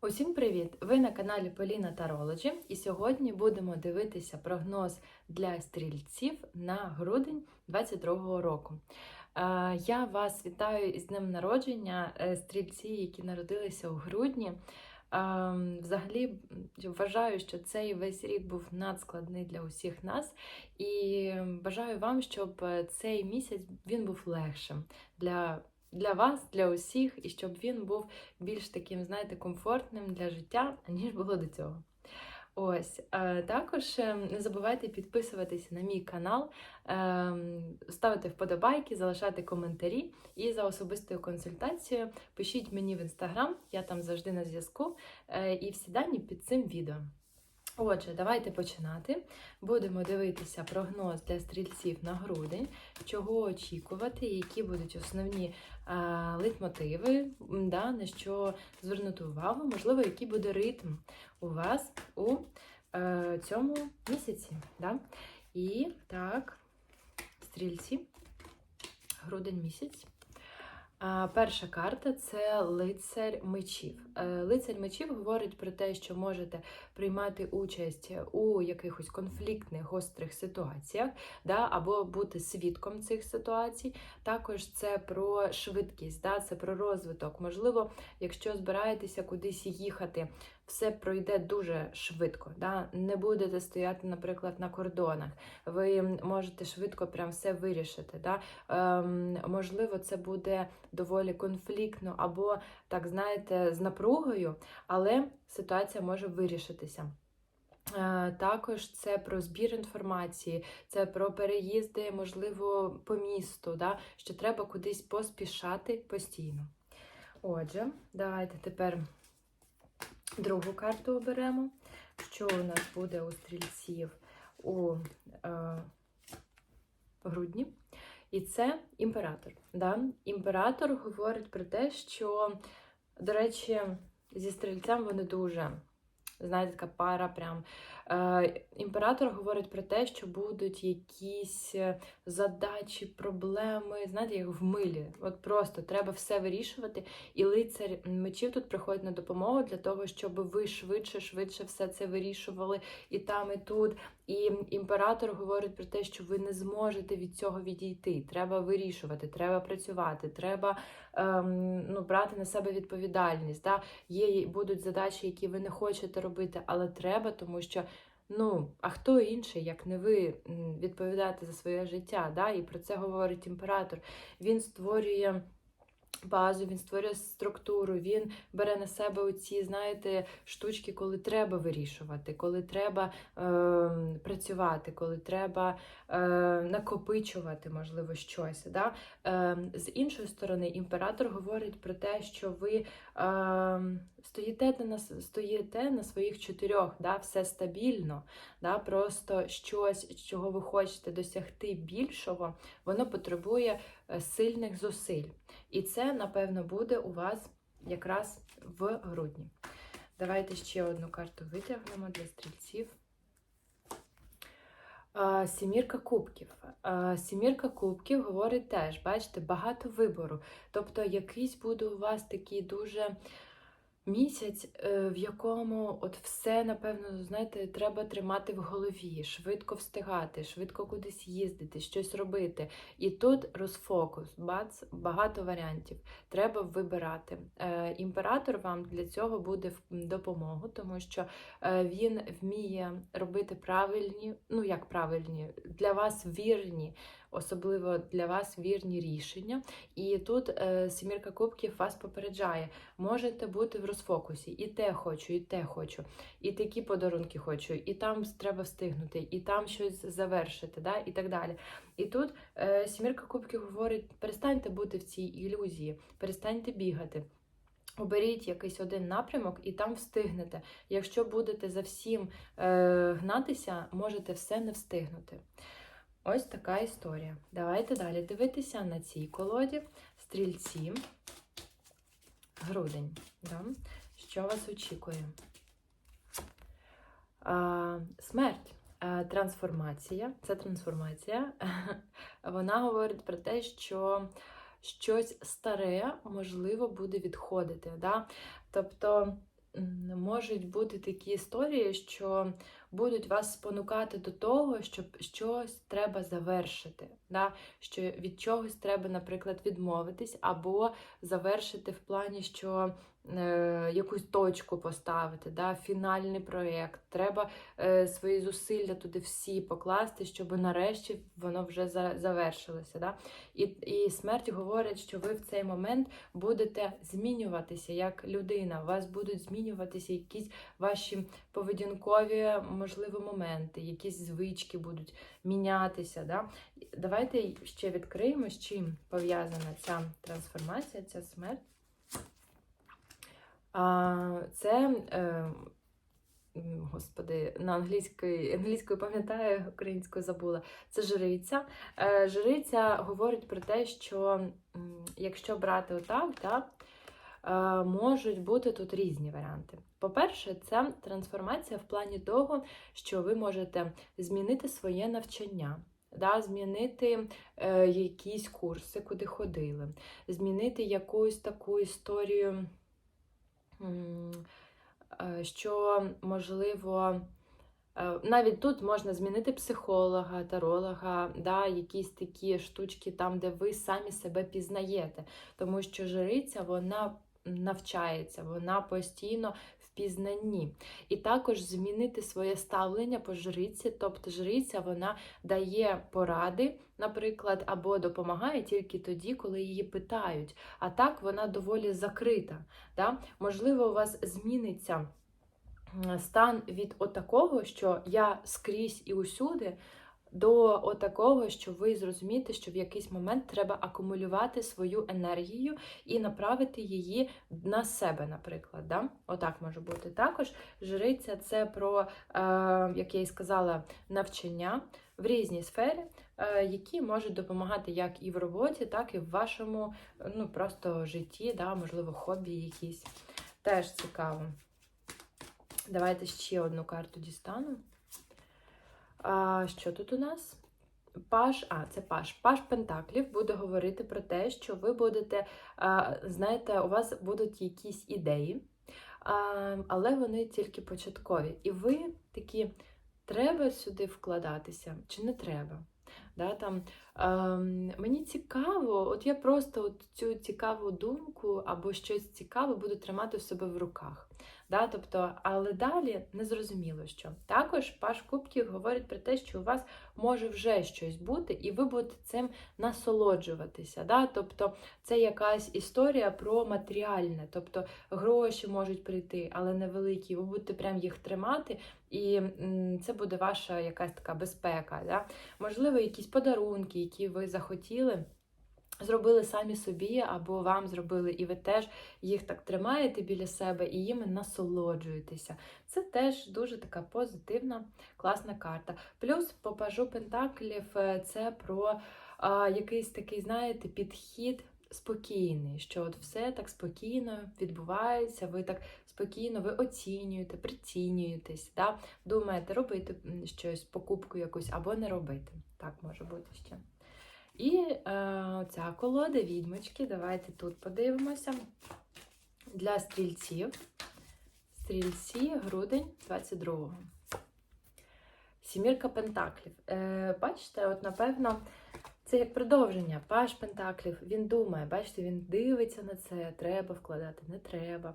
Усім привіт! Ви на каналі Поліна Тарологі, і сьогодні будемо дивитися прогноз для стрільців на грудень 2022 року. Е, Я вас вітаю із днем народження, е, стрільці, які народилися у грудні. Е, Взагалі вважаю, що цей весь рік був надскладний для усіх нас, і бажаю вам, щоб е, цей місяць він був легшим для, для вас, для усіх, і щоб він був більш таким, знаєте, комфортним для життя, ніж було до цього. Ось також е, не забувайте підписуватися на мій канал, е, ставити вподобайки, залишати коментарі. І за особистою консультацією пишіть мені в інстаграм, я там завжди на зв'язку. е, І всі дані під цим відео. Отже, давайте починати. Будемо дивитися прогноз для стрільців на грудень, чого очікувати, які будуть основні е, лейтмотиви, м, да, на що звернути увагу, можливо, який буде ритм у вас у е, цьому місяці. Да? І так, стрільці, грудень місяць. Перша карта це лицар мечів. Е, Лицар мечів говорить про те, що можете приймати участь у якихось конфліктних гострих ситуаціях, да, або бути свідком цих ситуацій. Також це про швидкість, да, це про розвиток. Можливо, якщо збираєтеся кудись їхати, все пройде дуже швидко. Да? Не будете стояти, наприклад, на кордонах. Ви можете швидко прям все вирішити. Да? Ем, можливо, це буде доволі конфліктно або, так знаєте, з напругою, але ситуація може вирішитися. Е, Також це про збір інформації, це про переїзди, можливо, по місту, да? що треба кудись поспішати постійно. Отже, давайте тепер другу карту оберемо. Що у нас буде у стрільців у е, грудні? І це імператор. Да? Імператор говорить про те, що, до речі, зі стрільцем вони дуже, знаєте, така пара прям. Е, імператор говорить про те, що будуть якісь е, задачі, проблеми, знаєте, як в милі. От просто треба все вирішувати. І лицар мечів тут приходить на допомогу для того, щоб ви швидше, швидше все це вирішували і там, і тут. І імператор говорить про те, що ви не зможете від цього відійти. Треба вирішувати, треба працювати, треба ем, ну, брати на себе відповідальність. Да? Є будуть задачі, які ви не хочете робити, але треба, тому що. Ну, а хто інший, як не ви, відповідати за своє життя? Да? І про це говорить імператор. Він створює базу, він створює структуру, він бере на себе оці, знаєте, штучки, коли треба вирішувати, коли треба е, працювати, коли треба е, накопичувати, можливо, щось. Да? Е, з іншої сторони, імператор говорить про те, що ви е, стоїте на, стоїте на своїх чотирьох, да? все стабільно, да? просто щось, чого ви хочете досягти більшого, воно потребує е, сильних зусиль. І це, напевно, буде у вас якраз в грудні. Давайте ще одну карту витягнемо для стрільців. Сімірка кубків. Сімірка кубків говорить теж, бачите, багато вибору. Тобто, якийсь буде у вас такий дуже місяць, е, в якому от все, напевно, знаєте, треба тримати в голові, швидко встигати, швидко кудись їздити, щось робити. І тут розфокус, бац, багато варіантів. Треба вибирати. Е, Імператор вам для цього буде в допомогу, тому що е, він вміє робити правильні, ну як правильні, для вас вірні, особливо для вас вірні рішення. І тут е, Сімірка Кубків вас попереджає. Можете бути в розфокусі. І те хочу, і те хочу, і такі подарунки хочу, і там треба встигнути, і там щось завершити, да? і так далі. І тут е, Сімірка Кубків говорить: перестаньте бути в цій ілюзії, перестаньте бігати. Оберіть якийсь один напрямок і там встигнете. Якщо будете за всім е, гнатися, можете все не встигнути. Ось така історія. Давайте далі дивитися на цій колоді. Стрільці. Грудень. Да? Що вас очікує? А, смерть. Трансформація. Це трансформація. Вона говорить про те, що щось старе, можливо, буде відходити. Да? Тобто можуть бути такі історії, що будуть вас спонукати до того, щоб щось треба завершити, да? що від чогось треба, наприклад, відмовитись, або завершити в плані, що е, якусь точку поставити, да? фінальний проєкт. Треба е, свої зусилля туди всі покласти, щоб нарешті воно вже за, завершилося. Да? І, і смерть говорить, що ви в цей момент будете змінюватися як людина. У вас будуть змінюватися якісь ваші поведінкові, можливо, моменти, якісь звички будуть мінятися. Да? Давайте ще відкриємо, з чим пов'язана ця трансформація, ця смерть. Це, е, господи, на англійської, англійською пам'ятаю, українською забула. Це жриця. Е, Жриця говорить про те, що якщо брати отак, так, е, можуть бути тут різні варіанти. По-перше, це трансформація в плані того, що ви можете змінити своє навчання. Да, змінити е, якісь курси, куди ходили, змінити якусь таку історію, що можливо. Е, Навіть тут можна змінити психолога, таролога, да, якісь такі штучки там, де ви самі себе пізнаєте. Тому що жриця вона навчається, вона постійно в пізнанні. І також змінити своє ставлення по жриці, тобто жриця вона дає поради, наприклад, або допомагає тільки тоді, коли її питають. А так вона доволі закрита. Да? Можливо, у вас зміниться стан від отакого, що я скрізь і усюди, до отакого, що ви зрозумієте, що в якийсь момент треба акумулювати свою енергію і направити її на себе, наприклад. Да? Отак може бути. Також жриця це про, е, як я і сказала, навчання в різній сфері, е, які можуть допомагати як і в роботі, так і в вашому ну, просто житті, да? можливо, хобі якісь. Теж цікаво. Давайте ще одну карту дістану. А, Що тут у нас? Паш, а, це Паш. Паш Пентаклів буде говорити про те, що ви будете, а, знаєте, у вас будуть якісь ідеї, а, але вони тільки початкові. І ви такі, треба сюди вкладатися чи не треба? Да, там, ем, мені цікаво, от я просто от цю цікаву думку або щось цікаве буду тримати в себе в руках. Да, тобто, але далі не зрозуміло що. Також Паш Кубків говорить про те, що у вас може вже щось бути, і ви будете цим насолоджуватися. Да? Тобто це якась історія про матеріальне, тобто гроші можуть прийти, але невеликі, ви будете прям їх тримати, і це буде ваша якась така безпека. Да? Можливо, якісь подарунки, які ви захотіли. Зробили самі собі, або вам зробили, і ви теж їх так тримаєте біля себе і їми насолоджуєтеся. Це теж дуже така позитивна, класна карта. Плюс по пажу Пентаклів е, це про а, якийсь такий, знаєте, підхід спокійний, що от все так спокійно відбувається, ви так спокійно ви оцінюєте, прицінюєтесь, да? думаєте, робити щось, покупку якусь або не робити. Так може бути ще. І е, ця колода відьмочки. Давайте тут подивимося. Для стрільців. Стрільці, грудень 22-го. Сімірка Пентаклів. Е, Бачите, от напевно, це як продовження. Паш Пентаклів. Він думає, бачите, він дивиться на це, треба вкладати, не треба.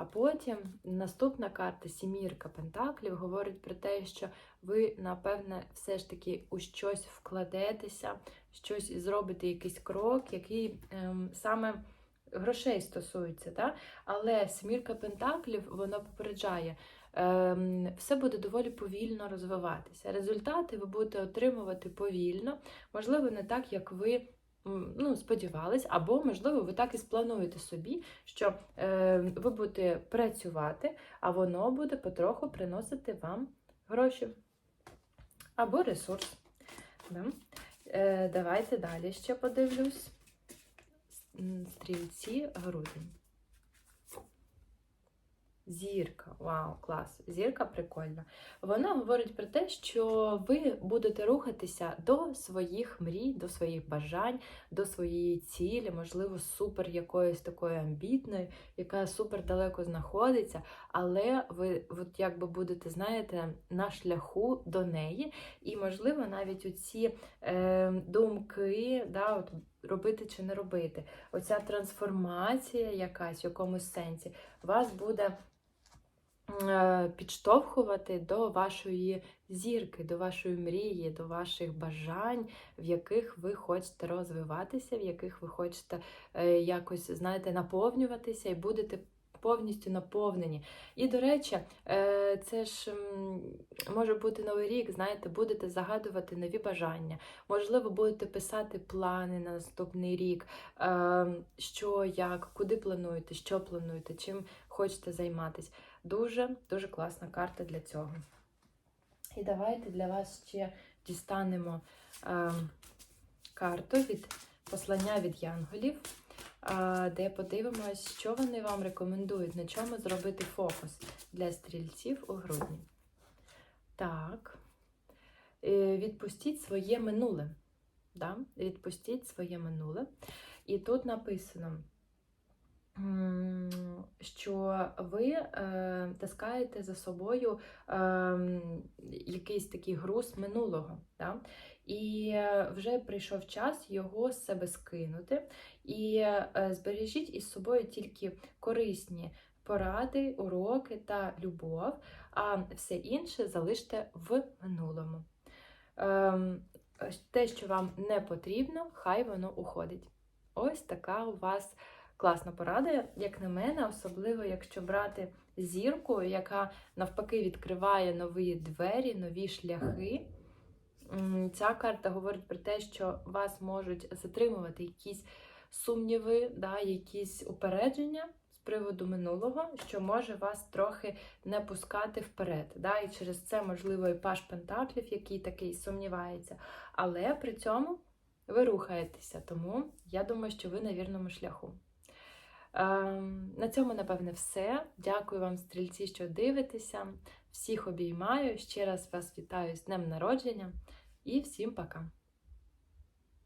А потім наступна карта Сімірка Пентаклів говорить про те, що ви, напевне, все ж таки у щось вкладетеся, щось зробите якийсь крок, який ем, саме грошей стосується. Да? Але Семірка Пентаклів воно попереджає, ем, все буде доволі повільно розвиватися. Результати ви будете отримувати повільно, можливо, не так, як ви. Ну, сподівались, або, можливо, ви так і сплануєте собі, що е, ви будете працювати, а воно буде потроху приносити вам гроші або ресурс. Да? Е, давайте далі ще подивлюсь. Стрільці грудень. Зірка, вау, клас! Зірка прикольна. Вона говорить про те, що ви будете рухатися до своїх мрій, до своїх бажань, до своєї цілі, можливо, супер якоїсь такої амбітної, яка супер далеко знаходиться, але ви от якби будете, знаєте, на шляху до неї. І, можливо, навіть оці е, думки, да, от, робити чи не робити, оця трансформація якась в якомусь сенсі вас буде підштовхувати до вашої зірки, до вашої мрії, до ваших бажань, в яких ви хочете розвиватися, в яких ви хочете е, якось, знаєте, наповнюватися і будете повністю наповнені. І, до речі, е, це ж може бути новий рік, знаєте, будете загадувати нові бажання. Можливо, будете писати плани на наступний рік, е, що, як, куди плануєте, що плануєте, чим хочете займатися. Дуже дуже класна карта для цього. І давайте для вас ще дістанемо е, карту від послання від янголів, е, де подивимось, що вони вам рекомендують, на чому зробити фокус для стрільців у грудні. Так, Е, відпустіть своє минуле. Да? Відпустіть своє минуле. І тут написано, що ви е, таскаєте за собою е, якийсь такий груз минулого. Да? І е, вже прийшов час його з себе скинути. І е, збережіть із собою тільки корисні поради, уроки та любов, а все інше залиште в минулому. Ем, те, що вам не потрібно, хай воно уходить. Ось така у вас класна порада, як на мене, особливо якщо брати зірку, яка навпаки відкриває нові двері, нові шляхи. Ця карта говорить про те, що вас можуть затримувати якісь сумніви, да, якісь упередження з приводу минулого, що може вас трохи не пускати вперед. Да? І через це, можливо, і паш Пентаклів, який такий сумнівається. Але при цьому ви рухаєтеся, тому я думаю, що ви на вірному шляху. Ем, на цьому, напевне, все. Дякую вам, стрільці, що дивитеся. Всіх обіймаю. Ще раз вас вітаю з днем народження і всім пока!